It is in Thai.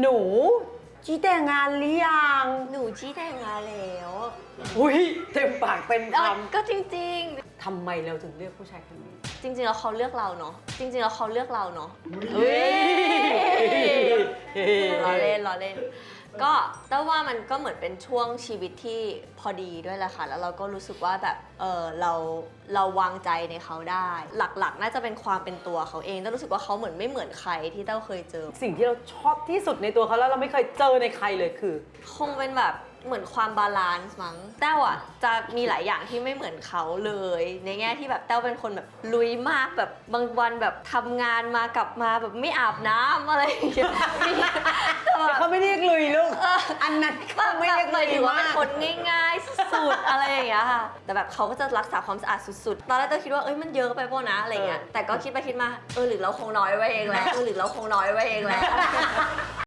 หนูจีแต่งงานหรือยังหนูชี้แต่งงานแล้วอุ้ยเต็มปากเต็มคเอ้ยก็จริงำทำไมเราถึงเลือกผู้ชายคนนี้ๆ จริง ๆ แล้วเขาเลือกเราเนาะจริง ๆ แล้วเขาเลือกเราเนาะ เฮ้ย ล้อเล่นล้อเล่น ก็แต่ว่ามันก็เหมือนเป็นช่วงชีวิตที่พอดีด้วยแหละค่ะ แล้วเราก็รู้สึกว่าแบบเออเราเราวางใจในเขาได้ หลักๆ น่าจะเป็นความเป็นตัวเขาเองแต่รู้สึกว่าเขาเหมือนไม่เหมือนใครที่เต้าเคยเจอ สิ่งที่เราชอบที่สุดในตัวเขาแล้วเราไม่เคยเจอในใครเลยคือ คงเป็นแบบเหมือนความบาลานซ์มั้งแต้วอะจะมีหลายอย่างที่ไม่เหมือนเขาเลย ในแง่ที่แบบแต้วเป็นคนแบบลุยมากแบบบางวันแบบทำงานมากลับมาแบบไม่อาบน้ำอะไรอย่างเงี้ยมี นั้นก็ไม่ได้เลยถือว่าเป็นคนง่ายๆ สุดๆอะไรอย่างเงี้ยค่ะ แต่แบบเขาก็จะรักษาความสะอาดสุดๆ ตอนแรกเต้าคิดว่าเอ้ยมันเยอะไปป่ะนะอะไรเงี้ย แต่ก็คิดไปคิดมาเออหรือเราคงน้อยไว้เองแหละเออหรือเราคงน้อยไว้เองแหละ